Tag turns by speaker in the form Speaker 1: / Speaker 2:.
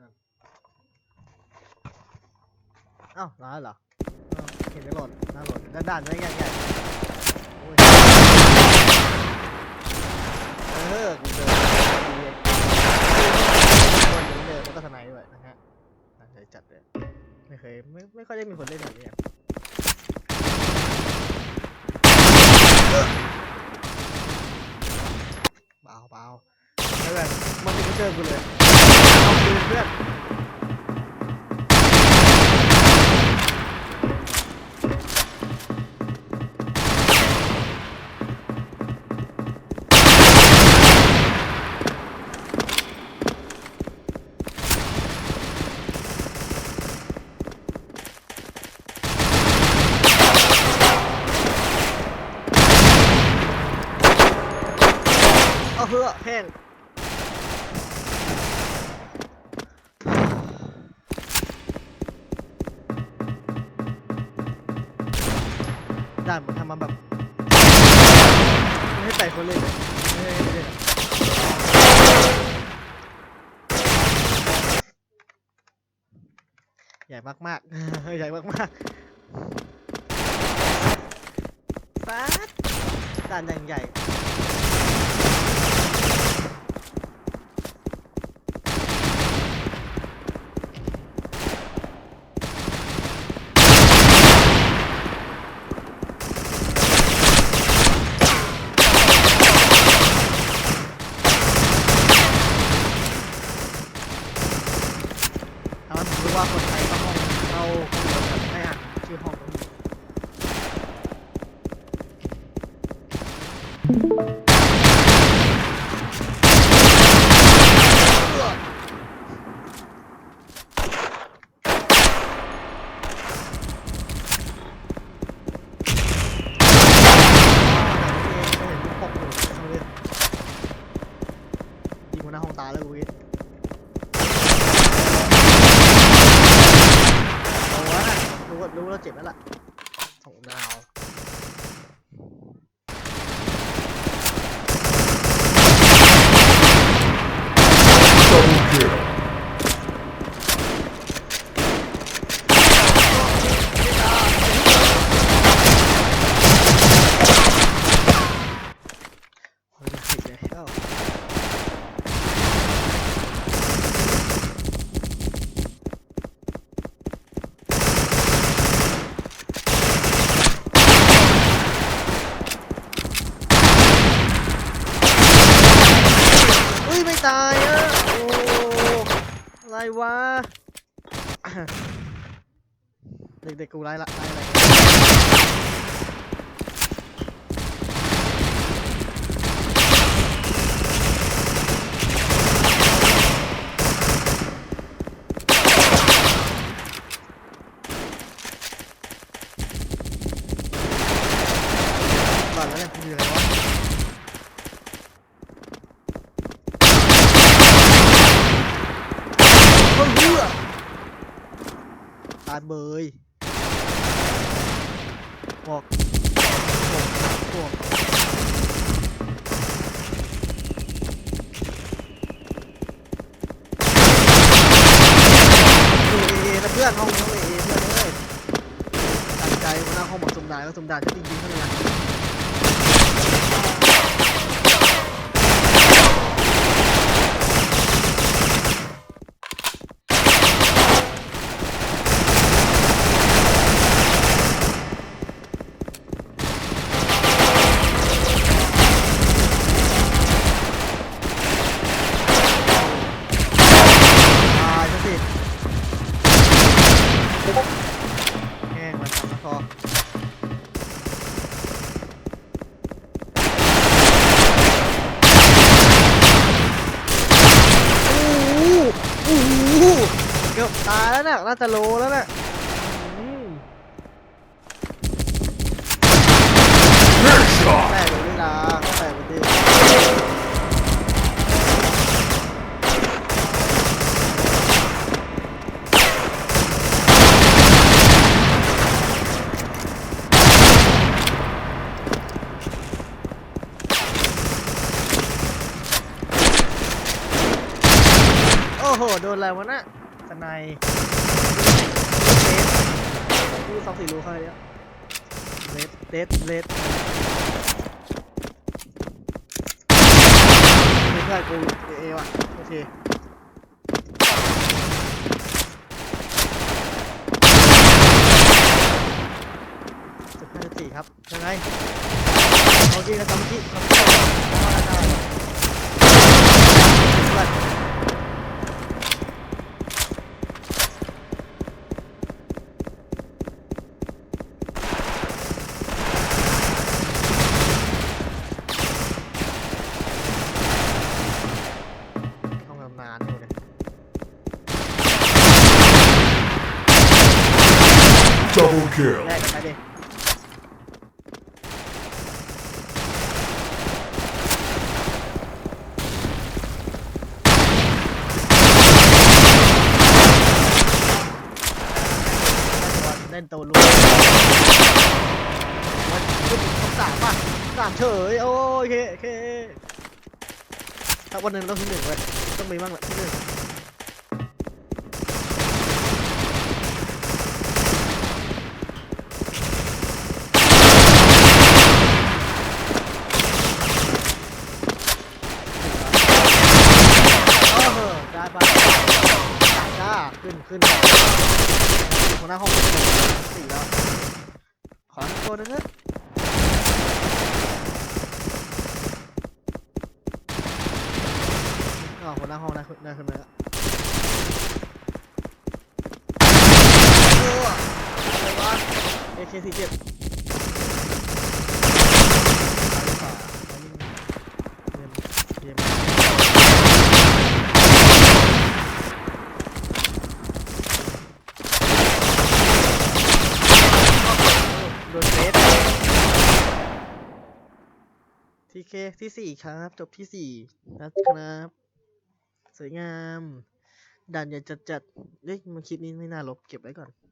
Speaker 1: ก่อนเอ้าร้านเหรอเห็นไม่หลดหน้าหลดด้านด้านๆไว้ใหญ่ใหญ่เออกูเจอดีเองคนนี้เลยแล้วก็ทนายด้วยนะฮะตั้งใจจัดเลยไม่เคยไม่ไม่ค่อยได้มีคนเล่นแบบนี้อะเบาเบาไม่แบบมันถึงจะเจอกูเลย เอาคืนเพื่อนเอาเถอแห้ง ด่านมันทำมาแบบไม่ให้ไปคนเล่นอะไม่ให้คนเล่นอะใหญ่มากๆ ใหญ่มากๆฟาดด่านอย่างใหญ่ ถามว่าผมรู้ว่าคนไทยต้องห้องเราคนเดียวกันไม่อ่านชื่อห้องตรงนี้ยิง หน้าห้องตาเลยกูวิทโอ้ยรู้ว่ารู้แล้วเจ็บแล้วล่ะสองดาว โอ้ยผิดแล้วอุ้ยไม่ตายอะ โอ้ อะไรวะ เด็กๆกูไล่ละไล่ละไรก่อนแล้วเนี่ยคืออะไรวะ ก็เลือตายเบยบอกบอกบอกเอเอนะเพื่อนห้องห้เอเอเพื่อนเอ้ยตั้งใจมานั่งห้องบอกสมดานแล้วสมดานจะได้ยิงข้างในตายซะสิแห้งมาทำแล้วพอโอ้โหโอ้โหเกื อบตายแล้วน่ะน่าจะโลแล้วน่ะแตกเลยนี่นะแตกเลยดิโอ้โหโห โดนอะไรวะน่ะ สไนยกูสองสี่รูเข้าไปแล้วเลดเลดเลดไม่ใช่กูเอว่ะโอเคสิบห้าสี่ครับยังไงโอเคนะจำเมื่อกี้เอาละได้ ต้องทำนานอยู่เลย
Speaker 2: Double kill.
Speaker 1: แรกไปดิเล่นตัวลูกวันขึ้นสามป่ะสามเฉยโอเคโอเคถ้าวันหนึ่งต้องที่หนึ่งเว้ยต้องมีบ้างแหละที่หนึ่ง โอ้โหได้ปะจ้า ขึ้นขึ้นหัวหน้าห้องสี่แล้ว ขอตัวนึงนะอ๋อหัวหน้าห้องนะนได้ขึ้นมาแล้วโอ้อะไรวะ AK47 เยี่ยมเยี่ยม โดนเซฟ ทีเคที่สี่ครับ จบที่สี่นะครับ สวยงาม ดันอย่าจัดจัดเฮ้ยมันคลิปนี้ไม่น่าลบ เก็บไว้ก่อน